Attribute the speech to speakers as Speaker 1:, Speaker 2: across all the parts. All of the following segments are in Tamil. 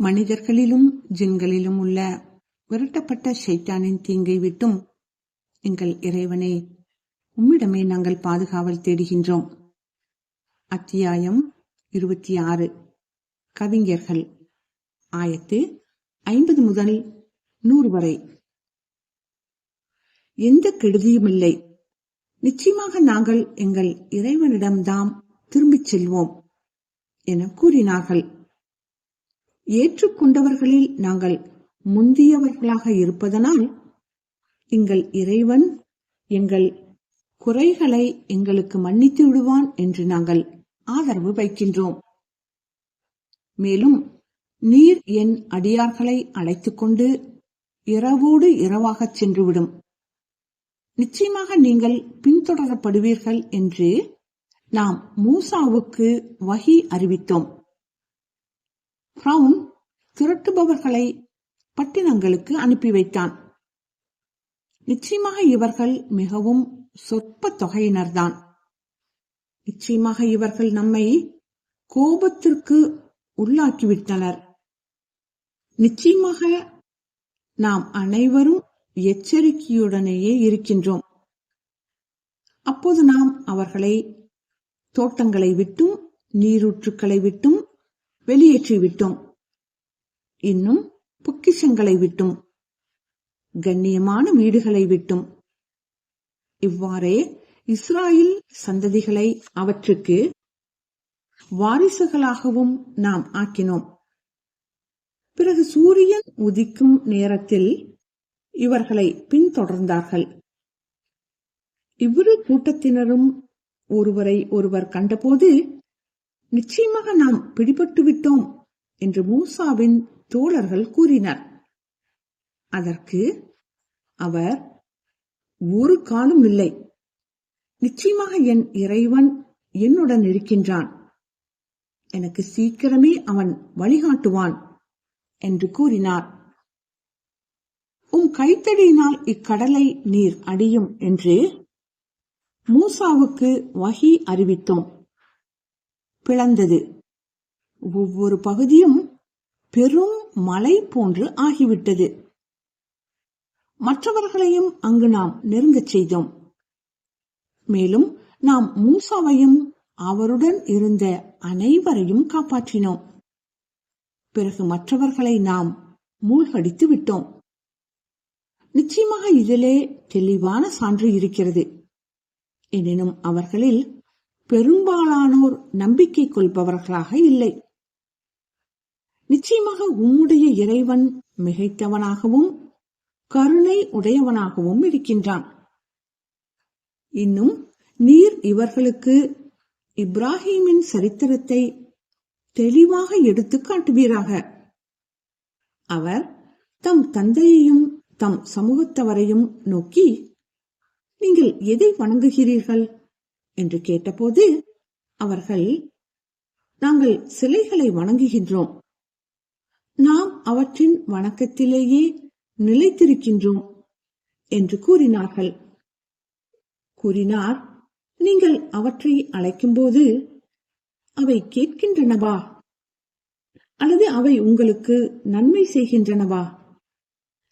Speaker 1: மனிதர்களிலும் ஜின்களிலும் உள்ள விரட்டப்பட்ட ஷைத்தானின் தீங்கை விட்டும் எங்கள் இறைவனே உம்மிடமே நாங்கள் பாதுகாவல் தேடுகின்றோம். அத்தியாயம் இருபத்தி ஆறு. கவிஞர்கள். ஆயத்து ஐம்பது முதல் நூறு வரை. எந்த கெடுதியும் இல்லை. நிச்சயமாக நாங்கள் எங்கள் இறைவனிடம்தாம் திரும்பிச் செல்வோம் என கூறினார்கள். ஏற்றுக்கொண்டவர்களில் நாங்கள் முந்தியவர்களாக இருப்பதனால் எங்கள் இறைவன் எங்கள் குறைகளை எங்களுக்கு மன்னித்து விடுவான் என்று நாங்கள் ஆதரவு வைக்கின்றோம். மேலும் நீர் என் அடியார்களை அழைத்துக் கொண்டு இரவோடு இரவாகச் சென்றுவிடும். நிச்சயமாக நீங்கள் பின்தொடரப்படுவீர்கள் என்று நாம் மூசாவுக்கு வகி அறிவித்தோம். பிரவுன் திரட்டுபவர்களை பட்டினங்களுக்கு அனுப்பி வைத்தான். நிச்சயமாக இவர்கள் மிகவும் சொற்ப தொகையினர்தான். நிச்சயமாக இவர்கள் நம்மை கோபத்திற்கு உள்ளாக்கிவிட்டனர். நிச்சயமாக நாம் அனைவரும் எச்சரிக்கையுடனேயே இருக்கின்றோம். அப்போது நாம் அவர்களை தோட்டங்களை விட்டும் நீரூற்றுக்களை விட்டும் வெளியேற்றி விட்டோம் இன்னும் பொக்கிஷங்களை விட்டும். கண்ணியமான வீடுகளை விட்டும். இவ்வாறே இஸ்ராயல் சந்ததிகளை அவற்றுக்கு வாரிசுகளாகவும் நாம் ஆக்கினோம். பிறகு சூரியன் உதிக்கும் நேரத்தில் இவர்களை பின்தொடர்ந்தார்கள். இவ்விரு கூட்டத்தினரும் ஒருவரை ஒருவர் கண்டபோது நிச்சயமாக நாம் பிடிபட்டு விட்டோம் என்று மூசாவின் தோழர்கள் கூறினர். அதற்கு அவர் ஒரு காலம் இல்லை. நிச்சயமாக என் இறைவன் என்னுடன் இருக்கின்றான். எனக்கு சீக்கிரமே அவன் வழிகாட்டுவான் என்று கூறினார். உம் கைத்தடியினால் இக்கடலை நீர் அடியும் என்று மூசாவுக்கு வகி அறிவித்தோம். பிளந்தது. ஒவ்வொரு பகுதியும் பெரும் மலை போன்று ஆகிவிட்டது. மற்றவர்களையும் அங்கு நாம் நெருங்கச் செய்தோம். மேலும் நாம் மூசாவையும் அவருடன் இருந்த அனைவரையும் காப்பாற்றினோம். பிறகு மற்றவர்களை நாம் மூழ்கடித்து விட்டோம். நிச்சயமாக இதிலே தெளிவான சான்று இருக்கிறது. எனினும் அவர்களில் பெரும்பாலானோர் நம்பிக்கை கொள்பவர்களாக இல்லை. நிச்சயமாக உம்முடைய இறைவன் மிகைத்தவனாகவும் கருணை உடையவனாகவும் இருக்கின்றான். இன்னும் நீர் இவர்களுக்கு இப்ராஹிமின் சரித்திரத்தை தெளிவாக எடுத்து காட்டுவீராக. அவர் தம் தந்தையையும் தம் சமூகத்தவரையும் நோக்கி நீங்கள் எதை வணங்குகிறீர்கள்? என்று கேட்டபோது அவர்கள் நாங்கள் சிலைகளை வணங்குகின்றோம். நாம் அவற்றின் வணக்கத்திலேயே நிலைத்திருக்கின்றோம் என்று கூறினார்கள். கூறினார் நீங்கள் அவற்றை அழைக்கும்போது அவை கேட்கின்றனவா? அல்லது அவை உங்களுக்கு நன்மை செய்கின்றனவா?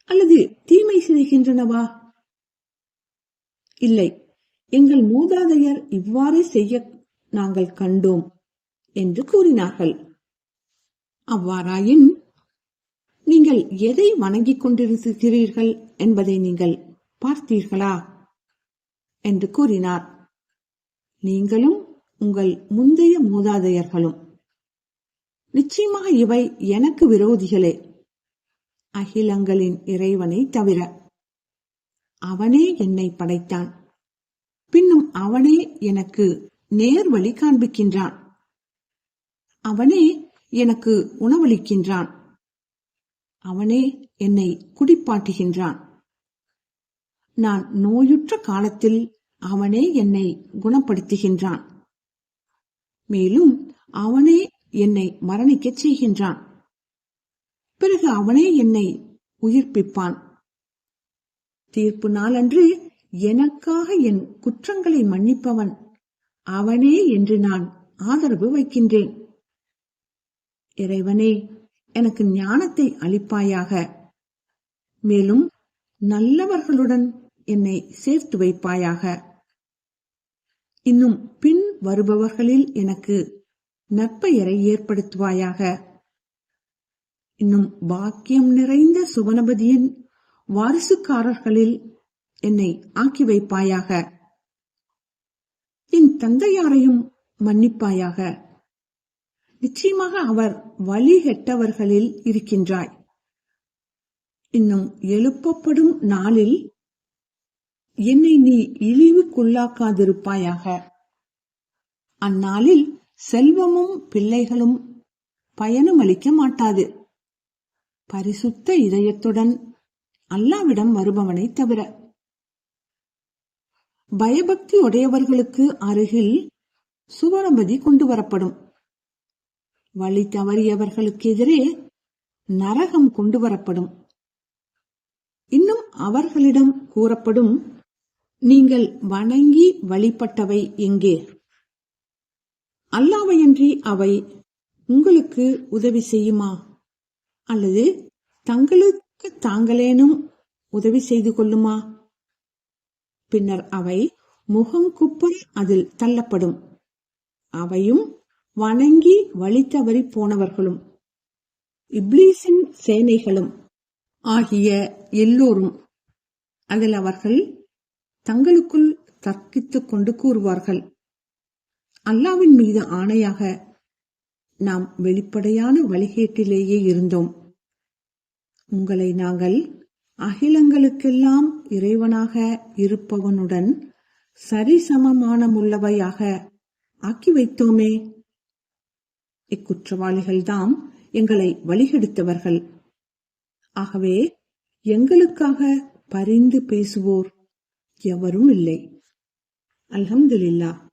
Speaker 1: அல்லது தீமை செய்கின்றனவா? இல்லை எங்கள் மூதாதையர் இவ்வாறே செய்ய நாங்கள் கண்டோம் என்று கூறினார்கள். அவ்வாறாயின் நீங்கள் எதை வணங்கிக் கொண்டிருக்கிறீர்கள் என்பதை நீங்கள் பார்த்தீர்களா? என்று கூறினார். நீங்களும் உங்கள் முந்தைய மூதாதையர்களும். நிச்சயமாக இவை எனக்கு விரோதிகளே. அகிலங்களின் இறைவனை தவிர அவனே என்னை படைத்தான். அவனே எனக்கு நேர் வழி காண்பிக்கின்றான். அவனே எனக்கு உணவளிக்கின்றான். அவனே என்னை குடிப்பாட்டுகின்றான். நான் நோயுற்ற காலத்தில் அவனே என்னை குணப்படுத்துகின்றான். மேலும் அவனே என்னை மரணிக்கச் செய்கின்றான். பிறகு அவனே என்னை உயிர்ப்பிப்பான். தீர்ப்பு நாளன்று எனக்காக என் குற்றங்களை மன்னிப்பவன் அவனே என்று நான் ஆதரவு வைக்கின்றேன். இறைவனே எனக்கு ஞானத்தை அளிப்பாயாக. மேலும் நல்லவர்களுடன் என்னை சேர்த்து வைப்பாயாக. இன்னும் பின் வருபவர்களில் எனக்கு நற்பெயரை ஏற்படுத்துவாயாக. இன்னும் பாக்கியம் நிறைந்த சுவனபதியின் வாரிசுக்காரர்களில் என்னை ஆக்கி வைப்பாயாக. என் தந்தையாரையும் மன்னிப்பாயாக. நிச்சயமாக அவர் வழி கெட்டவர்களில் இருக்கின்றாய். இன்னும் எழுப்பப்படும் நாளில் என்னை நீ இழிவுக்குள்ளாக்காதிருப்பாயாக. அந்நாளில் செல்வமும் பிள்ளைகளும் பயனும் அளிக்க மாட்டாது. பரிசுத்த இதயத்துடன் அல்லாவிடம் வருபவனை தவிர பயபக்தி உடையவர்களுக்கு அருகில் சுவரம்பதி கொண்டு வரப்படும். வழி தவறியவர்களுக்கு எதிரே நரகம் கொண்டு வரப்படும். இன்னும் அவர்களிடம் கூறப்படும் நீங்கள் வணங்கி வழிபட்டவை எங்கே? அல்லாவையன்றி அவை உங்களுக்கு உதவி செய்யுமா? அல்லது தங்களுக்கு தாங்களேனும் உதவி செய்து கொள்ளுமா? பின்னர் அவை முகங்குப்புற அதில் தள்ளப்படும். அவையும் வணங்கி வழி தவறி போனவர்களும் இப்லீஸின் சேனைகளும் ஆகிய எல்லோரும் அதில் அவர்கள் தங்களுக்குள் தர்க்கித்துக் கொண்டு கூறுவார்கள் அல்லாவின் மீது ஆணையாக நாம் வெளிப்படையான வழிகேட்டிலேயே இருந்தோம். உங்களை நாங்கள் அகிலங்களுக்கெல்லாம் இறைவனாக இருப்பவனுடன் சரிசமமானமுள்ளவையாக ஆக்கி வைத்தோமே. இக்குற்றவாளிகள்தாம் எங்களை வழிகெடுத்தவர்கள். ஆகவே எங்களுக்காக பரிந்து பேசுவோர் எவரும் இல்லை. அல்ஹம்துலில்லாஹ்.